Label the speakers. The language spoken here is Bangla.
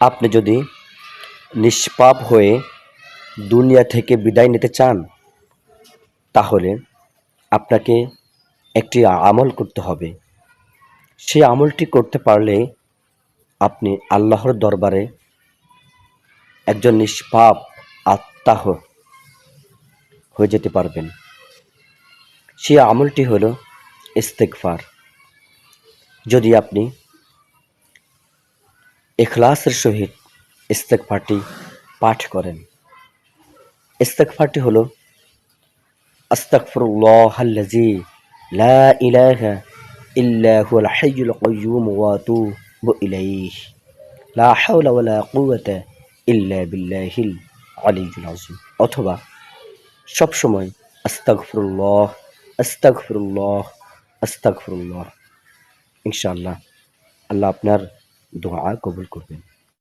Speaker 1: আপনি যদি নিষ্পাপ হয়ে দুনিয়া থেকে বিদায় নিতে চান, তাহলে আপনাকে একটি আমল করতে হবে। সেই আমলটি করতে পারলে আপনি আল্লাহর দরবারে একজন নিষ্পাপ আত্মা হয়ে যেতে পারবেন। সেই আমলটি হলো ইস্তেকফার যদি আপনি এখলাসের সহিত ইস্তেকফারটি পাঠ করেন। ইস্তেকফারটি হলো আস্তাগফিরুল্লাহ আল্লাযী লা ইলাহা ইল্লা হুয়াল হাইয়ুল কাইয়্যুম ওয়া আতুবু ইলাইহি। লা হাওলা ওয়ালা কুওয়াতা ইল্লা বিল্লাহিল আলিয়্যুল আযীম। অথবা সব সময় আস্তাগফিরুল্লাহ আস্তাগফিরুল্লাহ আস্তাগফিরুল্লাহ। ইনশাআল্লাহ, আল্লাহ আপনার দোয়া কবুল করবেন